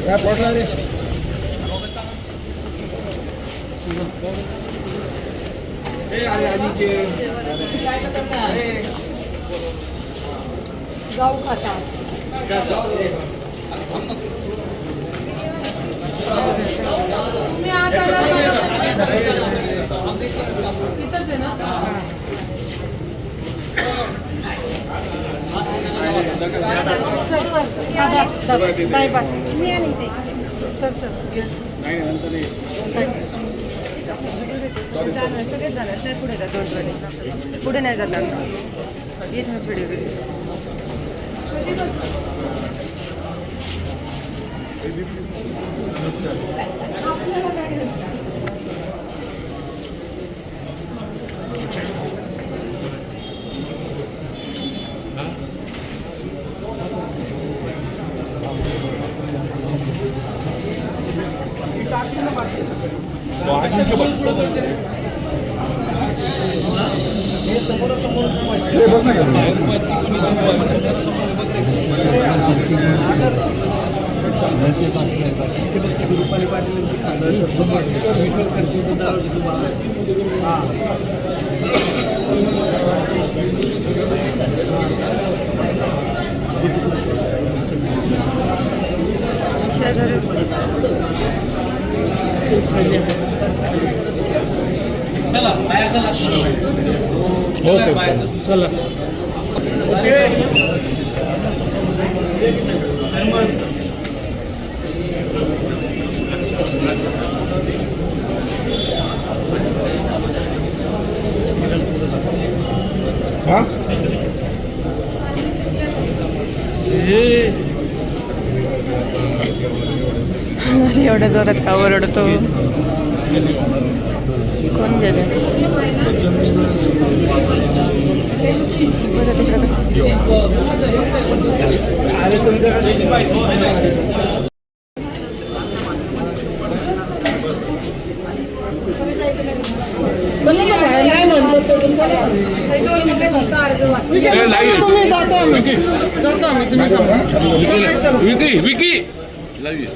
काय पडला रे जाऊ खाता तुम्ही आता आला का? इथंच आहे ना सर सर मी ते सर सर सगळेच झालं सर पुढे जा दोन थोडे पुढे नाही जाणार इथूनच व्हिडिओ हे बस ना गेलं हो सर चला हा? अरे एवढ्या जोरात का ओरडतो? कोण गेले? बरं तिकडं कसं नाही म्हणतो तर चला. तुम्ही जातो आम्ही जातो आम्ही तुम्ही जाऊ. विकी विकी लावी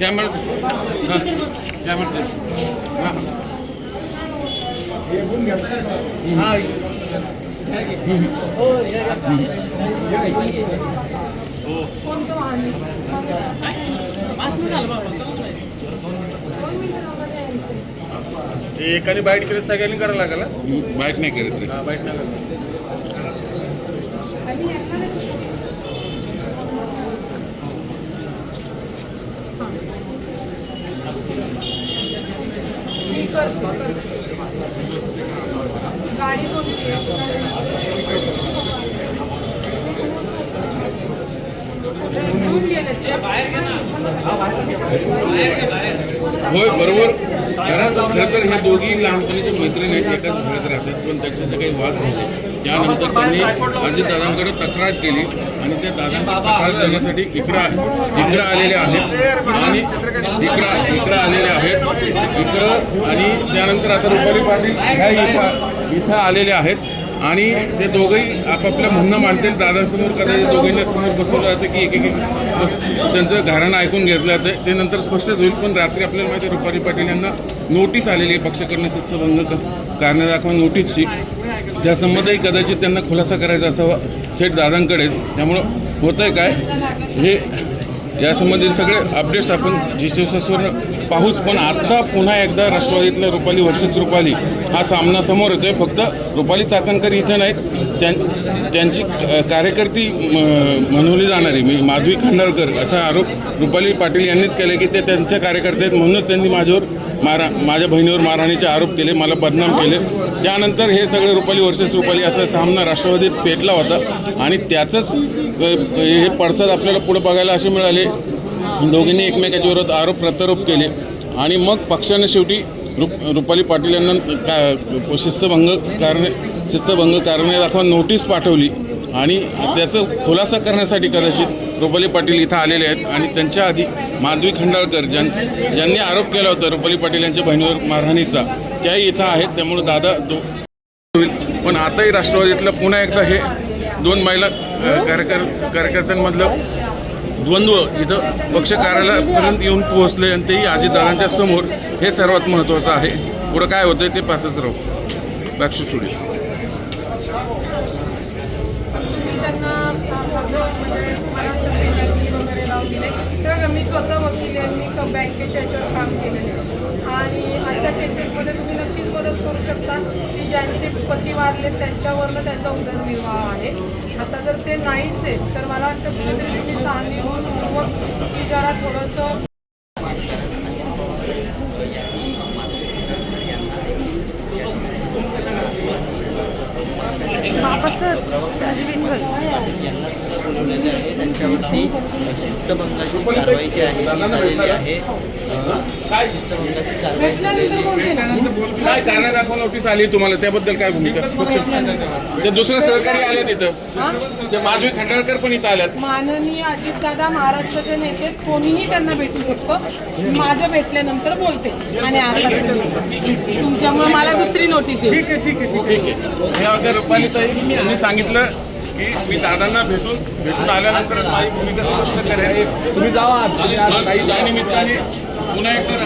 कॅमेरा हां कॅमेरा हां एकाने बाईट केलं सगळ्यांनी करायला लागला बाईट नाही करत रे बाईट नाही मी करतो. गाडी कोणती घेऊन गेलेत होय बरोबर. कारण खरं तर ह्या दोघी लहानपणीचे मैत्रिणी आहेत एकाच घरात राहतात. पण त्याचे जे काही वाद झाले त्यानंतर त्यांनी अजितदादांकडे तक्रार केली आणि त्या दादांची तक्रार देण्यासाठी इकडं इकडं आलेले आहेत. आणि इकडं इकडं आलेले आहेत. इकडं आणि त्यानंतर आता रुपाली पाटील ह्या इथं इथं आलेले आहेत. आणि ते दोघंही आपापल्या म्हणणं मांडतील. दादासमोर कदाचित दोघींना समोर बसवलं जातं की एक एक त्यांचं घराणं ऐकून घेतलं जातं. ते नंतर स्पष्टच होईल. पण रात्री आपल्याला माहिती आहे रुपाली पाटील यांना नोटीस आलेली आहे पक्षकडनं शिस्तभंग कारणं कारणे दाखवा नोटीसची. त्यासंबंधही कदाचित त्यांना खुलासा करायचा असावा थेट दादांकडेच. त्यामुळं होतं आहे काय? हे यासंबंधी सगळे अपडेट्स आपण जी शिवसास्वरनं पाहूच. पण आत्ता पुन्हा एकदा राष्ट्रवादीतल्या रुपाली वर्सेस रुपाली हा सामना समोर येतोय. फक्त रुपाली चाकणकर इथं नाहीत. त्यां त्यांची कार्यकर्ती म- म्हणवली जाणारी मी माधवी खांडाळकर असा आरोप रुपाली पाटील यांनीच केला की ते त्यांच्या कार्यकर्ते आहेत म्हणूनच त्यांनी माझ्यावर मारा माझ्या बहिणीवर मारहाणीचे आरोप केले मला बदनाम केले. त्यानंतर हे सगळे रुपाली वर्सेस रुपाली असा सामना राष्ट्रवादीत पेटला होता. आणि त्याचंच हे पडसाद आपल्याला पुढे बघायला असे मिळाले. दोघींनी एकमेकाच्या विरोधात आरोप प्रत्यारोप केले. आणि मग पक्षाने शेवटी रुप रुपाली पाटील यांना का शिस्तभंग कारणे शिस्तभंग कारणे दाखवा नोटीस पाठवली. आणि त्याचं खुलासा करण्यासाठी कदाचित रुपाली पाटील इथं आलेले आहेत. आणि त्यांच्या आधी माधवी खंडाळकर ज्यां ज्यांनी आरोप केला होता रुपाली पाटील यांच्या बहिणीवर मारहाणीचा त्याही इथं आहेत. त्यामुळे दादा दो होईल. पण आताही राष्ट्रवादीतलं पुन्हा एकदा हे दोन महिला कार्यकर कार्यकर्त्यांमधलं द्वंद्व इथं पक्ष कार्यालयापर्यंत येऊन पोहोचले आणि तेही अजितदादांच्या समोर हे सर्वात महत्त्वाचं आहे. पुढं काय होतं ते पाहतच राहू. बाक्षी स्टुडिओ मी स्वतः वकील आहे मी बँकेच्या याच्यावर काम केलेलं आहे आणि अशा केसेसमध्ये तुम्ही नक्कीच मदत करू शकता की ज्यांचे पती वारले त्यांच्यावरनं त्यांचा उदरनिर्वाह आहे. आता जर ते नाहीच आहे तर मला वाटतं कुठेतरी तुम्ही सहानुभूतीपूर्वक की जरा थोडंसं बाबा बोलवलेले आहे. त्यांच्यावरती शिस्तभंगाची कारवाई जी आहे ती झालेली आहे. शिस्तभंगाची कारवाई काय कारण दाखवा नोटीस आली तुम्हाला? त्याबद्दल काय भूमिका? ते दुसरे सहकारी आले तिथं हां? ते माधवी खंडाळकर पण इथं आल्यात. माननीय अजितदादा महाराष्ट्राचे नेते कोणीही त्यांना भेटू शकतो. माझं भेटल्यानंतर बोलते आणि. तुमच्यामुळे मला दुसरी नोटीस येईल. ठीक आहे ह्या होत्या रुपालीताई यांनी सांगितलं की मी दादांना भेटून भेटून आल्यानंतर माझी भूमिका स्पष्ट करेन. तुम्ही जावा काही त्या निमित्ताने पुन्हा एकदा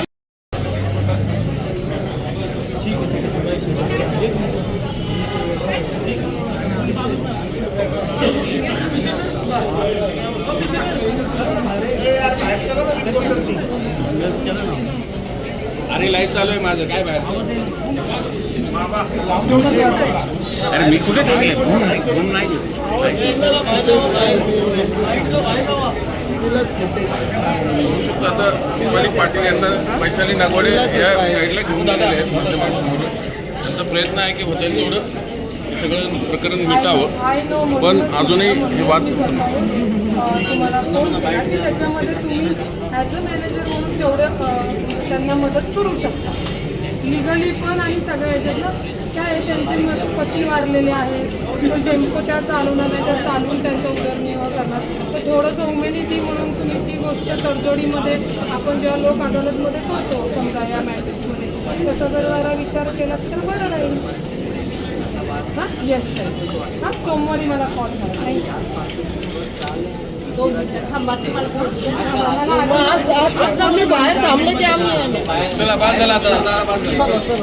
अरे लाइट चालू आहे माझं. काय बाहेर? अरे मी कुठे ठेवले? फोन नाही बघू शकतो आता रुपाली पाटील यांना वैशाली नागवडे या साईडला घेऊन आलेले आहेत माध्यमांसमोर त्यांचा प्रयत्न आहे की होतेल तेवढं. हे सगळं प्रकरण मिटावं. पण अजूनही हे वाद तुम्हाला फोन केला की त्याच्यामध्ये तुम्ही ॲज अ मॅनेजर म्हणून तेवढं त्यांना मदत करू शकता. लिगली पण आणि सगळ्या ह्याच्यातलं काय आहे त्यांचे मत पती वारलेले आहेत. म्हणजे शेम्पो त्या चालवणार नाही त्या चालवून त्यांचा उदरनिर्वाह करणार. तर थोडंसं ह्युमॅनिटी म्हणून तुम्ही ती गोष्ट तडजोडीमध्ये आपण जेव्हा लोक अदालतमध्ये करतो समजा या मॅट्रिक्समध्ये तसं जर जरा विचार केला तर बरं राहील. हां? येस सर हां? सोमवारी मला कॉल करा. थँक्यू दोन मिनिटं थांबा. ते मला बोलू आम्ही बाहेर थांबले ते आम्ही चला बाद झाला आता बाद झाला